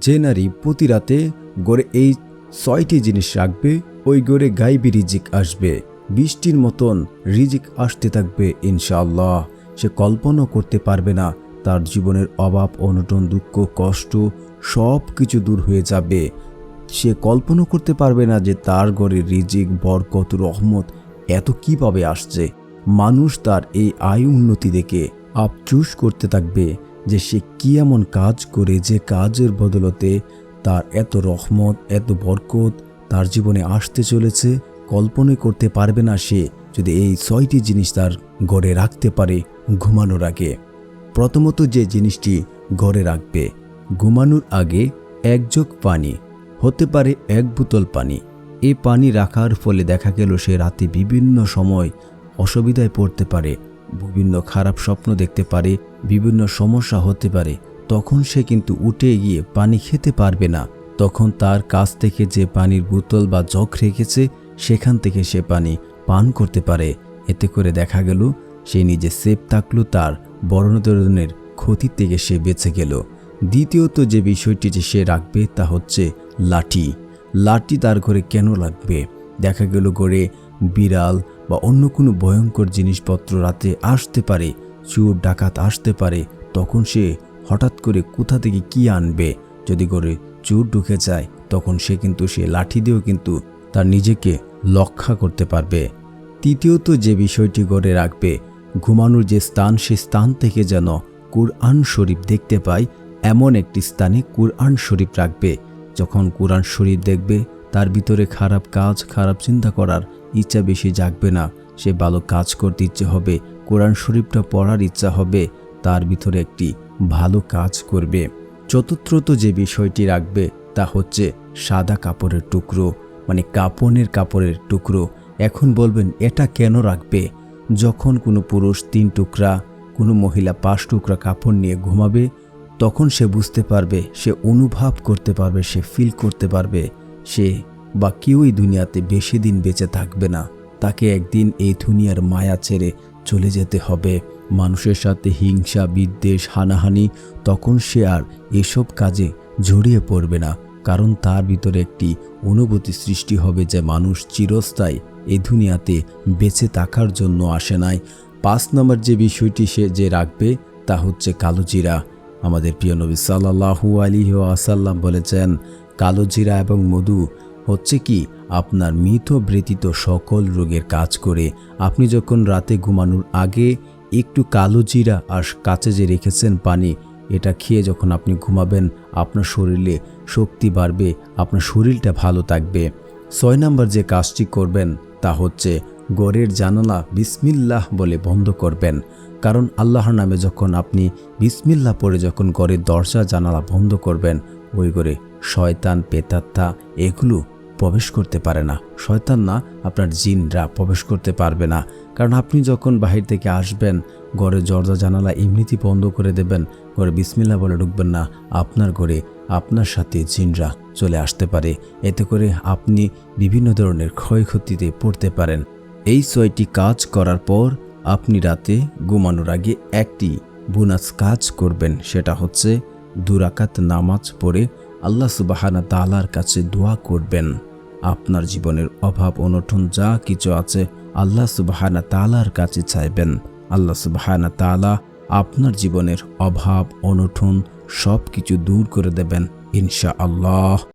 যে নারী প্রতি রাতে গড়ে এই ছয়টি জিনিস রাখবে, ওই গড়ে গাইবি রিজিক আসবে। বৃষ্টির মতন রিজিক আসতে থাকবে, ইনশাআল্লাহ। সে কল্পনাও করতে পারবে না, তার জীবনের অভাব, অনটন, দুঃখ, কষ্ট সব কিছু দূর হয়ে যাবে। সে কল্পনা করতে পারবে না যে তার ঘরে রিজিক, বরকত, রহমত এত কীভাবে আসছে। মানুষ তার এই আয় উন্নতি দেখে আফচুস করতে থাকবে। যে সে কি এমন কাজ করে যে কাজের বদলতে তার এত রহমত, এত বরকত তার জীবনে আসতে চলেছে কল্পনাই করতে পারবে না সে যদি এই ছয়টি জিনিস তার গড়ে রাখতে পারে ঘুমানোর আগে। প্রথমত যে জিনিসটি গড়ে রাখবে, ঘুমানোর আগে এক যোগ পানি, হতে পারে এক বোতল পানি। এ পানি রাখার ফলে দেখা গেল সে রাতে বিভিন্ন সময় অসুবিধায় পড়তে পারে। বিভিন্ন খারাপ স্বপ্ন দেখতে পারে, বিভিন্ন সমস্যা হতে পারে, তখন সে কিন্তু উঠে গিয়ে পানি খেতে পারবে না। তখন তার কাছ থেকে যে পানির বোতল বা জগ রেখেছে, সেখান থেকে সে পানি পান করতে পারে। এতে করে দেখা গেল, সে নিজে সেফ থাকল তার বড় ধরনের ক্ষতি থেকে সে বেঁচে গেল। দ্বিতীয়ত যে বিষয়টি যে সে রাখবে তা হচ্ছে লাঠি। লাঠি তার ঘরে কেন লাগবে? দেখা গেল ঘরে বিড়াল বা অন্য কোনো ভয়ঙ্কর জিনিসপত্র রাতে আসতে পারে, চোর, ডাকাত আসতে পারে, তখন সে হঠাৎ করে কোথা থেকে কি আনবে? যদি ঘরে চোর ঢুকে যায়, তখন সে কিন্তু সে লাঠি দিয়েও কিন্তু তার নিজেকে রক্ষা করতে পারবে। তৃতীয়ত যে বিষয়টি গড়ে রাখবে, ঘুমানোর যে স্থান, সে স্থান থেকে যেন কুরআন শরীফ দেখতে পায়, এমন একটি স্থানে কুরআন শরীফ রাখবে। যখন কুরআন শরীফ দেখবে, তার ভিতরে খারাপ কাজ, খারাপ চিন্তা করার ইচ্ছা বেশি জাগবে না। সে ভালো কাজ করতে ইচ্ছে হবে, কোরআন শরীফটা পড়ার ইচ্ছা হবে, তার ভিতরে একটি ভালো কাজ করবে। চতুর্থত যে বিষয়টি রাখবে, তা হচ্ছে সাদা কাপড়ের টুকরো মানে কাপনের কাপড়ের টুকরো। এখন বলবেন, এটা কেন রাখবে? যখন কোনো পুরুষ তিন টুকরা, কোনো মহিলা পাঁচ টুকরা কাপড় নিয়ে ঘুমাবে, তখন সে বুঝতে পারবে, সে অনুভব করতে পারবে, সে ফিল করতে পারবে, সে বা কেউই দুনিয়াতে বেশি দিন বেঁচে থাকবে না। তাকে একদিন এই দুনিয়ার মায়া ছেড়ে চলে যেতে হবে। মানুষের সাথে হিংসা, বিদ্বেষ, হানাহানি, তখন সে আর এসব কাজে জড়িয়ে পড়বে না। কারণ তার ভিতরে একটি অনুভূতি সৃষ্টি হবে যে মানুষ চিরস্থায়ী এই দুনিয়াতে বেঁচে থাকার জন্য আসে নাই। পাঁচ নম্বর যে বিষয়টি সে যে রাখবে তা হচ্ছে কালো জিরা। আমাদের প্রিয় নবী সাল্লাহু আলী আসাল্লাম বলেছেন, কালো জিরা এবং মধু হচ্ছে কি, আপনার মৃত ব্যতীত সকল রোগের কাজ করে আপনি যখন রাতে ঘুমানোর আগে একটু কালো জিরা আর কাছে যে রেখেছেন পানি, এটা খেয়ে যখন আপনি ঘুমাবেন, আপনার শরীরে শক্তি বাড়বে, আপনার শরীরটা ভালো থাকবে। ছয় নম্বর যে কাজটি করবেন, তা হচ্ছে গড়ের জানালা বিসমিল্লাহ বলে বন্ধ করবেন। কারণ আল্লাহর নামে যখন আপনি বিসমিল্লাহ পড়ে যখন গড়ের দরজা জানালা বন্ধ করবেন, ওই করে শয়তান পেতাত্তা এগুলো প্রবেশ করতে পারে না। শয়তান না আপনার জিনরা প্রবেশ করতে পারবে না। কারণ আপনি যখন বাহির থেকে আসবেন, ঘরে দরজা, জানালা এমনিতে বন্ধ করে দেবেন, ঘরে বিসমিল্লা বলে ঢুকবেন না, আপনার ঘরে আপনার সাথে জিনরা চলে আসতে পারে। এতে করে আপনি বিভিন্ন ধরনের ক্ষয়ক্ষতিতে পড়তে পারেন। এই ছয়টি কাজ করার পর আপনি রাতে ঘুমানোর আগে একটি বোনাস কাজ করবেন, সেটা হচ্ছে দুরাকাত নামাজ পড়ে আল্লাহ সুবাহানা তালার কাছে দোয়া করবেন। আপনার জীবনের অভাব, অনটন যা কিছু আছে আল্লাহ সুবাহানা তালার কাছে চাইবেন। আল্লাহ সুবাহানা তালা আপনার জীবনের অভাব, অনটন সব কিছু দূর করে দেবেন ইনশা আল্লাহ